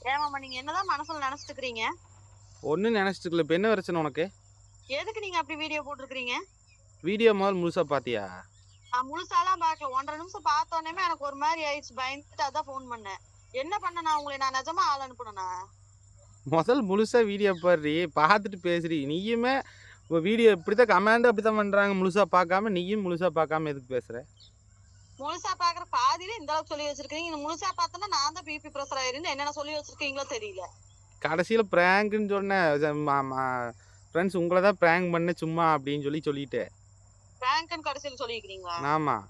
ஏமாமா நீங்க என்னதான் மனசுல நினைச்சிட்டு இருக்கீங்க ஒன்றும் நினச்சிட்டுக்கல இப்போ என்ன பிரச்சனை உனக்கு? எதுக்கு நீங்க அப்படி வீடியோ போட்டிருக்கீங்க? வீடியோ முதல் முழுசாக பார்த்தியா நான் முழுசாலாம் பார்க்கல ஒன்றரை நிமிஷம் பார்த்த உடனே எனக்கு ஒரு மாதிரி ஆயிடுச்சு. பயந்துட்டு அதான் ஃபோன் பண்ணேன். என்ன பண்ண நான்? உங்களை நான் நிஜமா ஆள் அனுப்புனேனா? முதல் முழுசாக வீடியோ பாடுறி. பார்த்துட்டு பேசுறி. நீயுமே வீடியோ இப்படி தான் கமெண்ட் அப்படி தான் பண்ணுறாங்க முழுசாக பார்க்காம நீயும் முழுசாக பார்க்காம எதுக்கு பேசுகிற முழுசா பாக்குற பாதியில இந்த அளவுக்கு சொல்லி வச்சிருக்கீங்க. இந்த முழுசா பார்த்தோன்னா நான் தான் பிபி ப்ரெஷர் ஆயிருன்னு என்னென்ன சொல்லி வச்சிருக்கீங்களோ தெரியல. கடைசியில் ப்ராங்க்னு சொன்னேன். ஃப்ரெண்ட்ஸ் உங்களை தான் ப்ராங்க் பண்ண சும்மா அப்படின்னு சொல்லி சொல்லிட்டேன். ரேங்க்னு கடைசியில சொல்லிக்கிறீங்களா ஆமாம்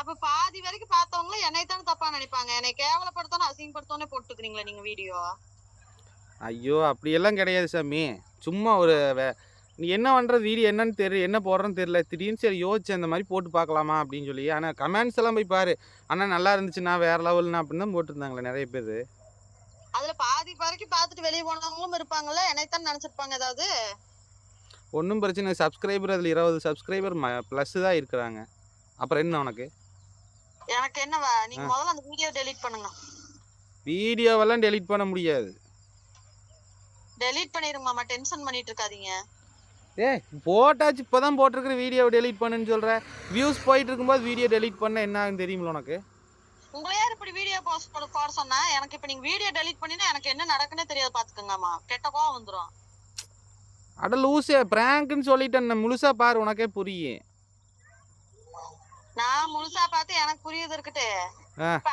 அப்ப பாதி வரைக்கும் பார்த்தவங்கள என்னை தானே தப்பா நினைப்பாங்க? என்னை கேவலப்படுத்தணும் அசிங்கப்படுத்தோன்னே போட்டுக்கிறீங்களா நீங்க வீடியோ ஐயோ அப்படியெல்லாம் கிடையாது சாமி. சும்மா ஒரு நீ என்ன பண்ணுறது வீடியோ என்னன்னு தெரியல என்ன போடுறேன்னு தெரியல. திடீர்னு சரி யோசிச்சு அந்த மாதிரி போட்டு பார்க்கலாமா அப்படின்னு சொல்லி. ஆனால் கமெண்ட்ஸ் எல்லாம் போய் பாரு. அண்ணா நல்லா இருந்துச்சுண்ணா. வேற லெவல்னா அப்படின்னு தான் போட்டிருந்தாங்களே நிறைய பேர். அதுல பாதி வரைக்கும் பார்த்துட்டு வெளியே போனவங்களும் இருப்பாங்கல்ல. என்னைத்தான் நினைச்சிருப்பாங்க ஏதாவது? ஒன்றும் பிரச்சனை சப்ஸ்கிரைபர் அதில் இருபது சப்ஸ்கிரைபர் ப்ளஸ் தான் இருக்கிறாங்க. அப்புறம் என்ன உனக்கு? எனக்கு என்ன நீங்க முதல்ல அந்த வீடியோ டெலீட் பண்ணுங்க. வீடியோவெல்லாம் டெலீட் பண்ண முடியாது. டெலீட் பண்ணிருங்க மாமா டென்ஷன் பண்ணிட்டு இருக்காதீங்க. ஏய் போட்டாச்சு இப்போ தான் போட்டிருக்கிற வீடியோவை டெலீட் பண்ணுன்னு சொல்கிற வியூஸ் போயிட்டு இருக்கும்போது வீடியோ டெலீட் பண்ண என்ன ஆகுன்னு தெரியுமில்ல உனக்கு? உங்களை இப்படி வீடியோ போஸ்ட் போட போட சொன்னா? எனக்கு இப்ப நீங்க வீடியோ டெலீட் பண்ணினா எனக்கு என்ன நடக்குன்னே தெரியாது பாத்துக்கோங்கம்மா. கெட்ட கோவம் வந்துரும். அட லூசே ப்ராங்க்னு சொல்லிட்டேன். முழுசாக பாரு உனக்கே புரியும் நான் முழுசா பார்த்து எனக்கு புரியுது இருக்கட்டு.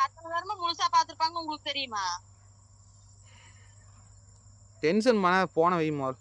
அத்தனை நேரமா முழுசா பாத்துருப்பாங்க உங்களுக்கு தெரியுமா? டென்ஷன் பண்ண போன வை முதல்